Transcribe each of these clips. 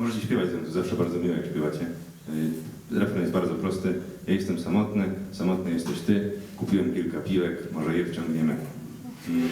Możecie śpiewać ze to zawsze bardzo miło jak śpiewacie. Yy, Refren jest bardzo prosty. Ja jestem samotny, samotny jesteś ty. Kupiłem kilka piłek, może je wciągniemy. Mm.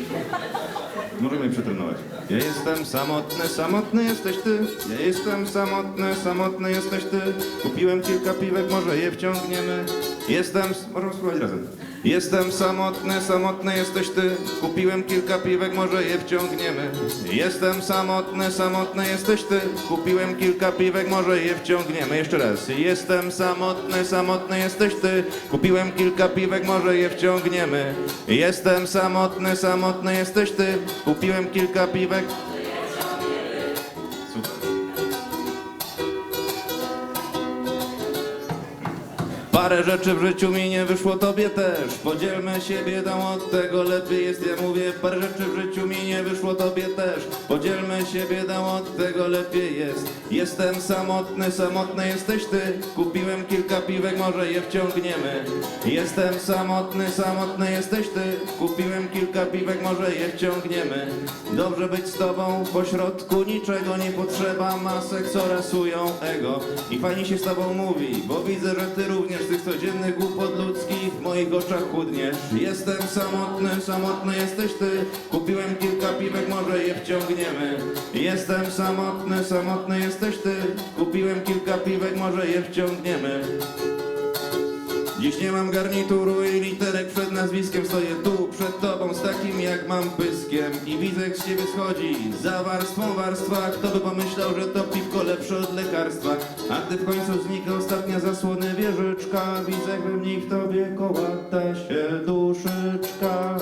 Możemy je przetrenować. Ja jestem samotny, samotny jesteś ty. Ja jestem samotny, samotny jesteś ty. Kupiłem kilka piwek, może je wciągniemy. Jestem... Możemy spróbować razem. Jestem samotny, samotny jesteś ty. Kupiłem kilka piwek, może je wciągniemy. Jestem samotny, samotny jesteś ty. Kupiłem kilka piwek, może je wciągniemy. Jeszcze raz. Jestem samotny, samotny jesteś ty. Kupiłem kilka piwek, może je wciągniemy. Jestem samotny, samotny jesteś ty. Kupiłem kilka piwek. Parę rzeczy w życiu mi nie wyszło, tobie też. Podzielmy się biedą, od tego lepiej jest, ja mówię. Parę rzeczy w życiu mi nie wyszło, tobie też. Podzielmy się biedą, od tego lepiej jest. Jestem samotny, samotny jesteś ty. Kupiłem kilka piwek, może je wciągniemy. Jestem samotny, samotny jesteś ty. Kupiłem kilka piwek, może je wciągniemy. Dobrze być z tobą, pośrodku niczego nie potrzeba. Masek coraz ują ego. I fajnie się z tobą mówi, bo widzę, że ty również tych codziennych głupot ludzkich w moich oczach chudniesz. Jestem samotny, samotny jesteś ty. Kupiłem kilka piwek, może je wciągniemy. Jestem samotny, samotny jesteś ty. Kupiłem kilka piwek, może je wciągniemy. Dziś nie mam garnituru i literek przed nazwiskiem Stoję tu przed tobą z takim jak mam pyskiem. I widzę jak z ciebie schodzi za warstwą warstwa. Kto by pomyślał, że to piwko lepsze od lekarstwa? A gdy w końcu znika ostatnia zasłony wieżyczka Widzę jak w tobie kołata się duszyczka.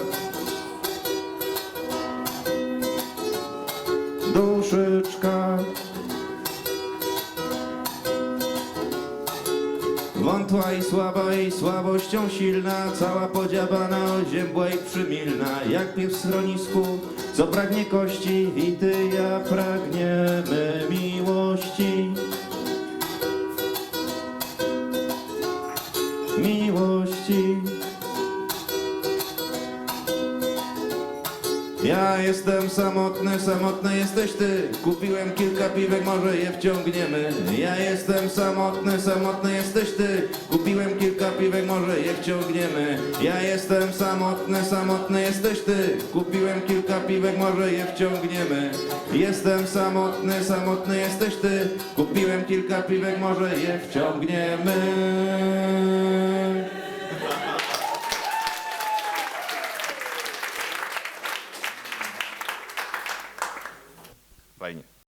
Duszyczka Wątła i słaba i słabością silna, cała podziabana, oziębła i przymilna, jak piew w schronisku, co pragnie kości i ty ja pragniemy miłości. Miłości. Ja jestem samotny, samotny jesteś ty. Kupiłem kilka piwek, może je wciągniemy. Ja jestem samotny, samotny jesteś ty. Kupiłem kilka piwek, może je wciągniemy. Ja jestem samotny, samotny jesteś ty. Kupiłem kilka piwek, może je wciągniemy. Jestem samotny, samotny jesteś ty. Kupiłem kilka piwek, może je wciągniemy. войне.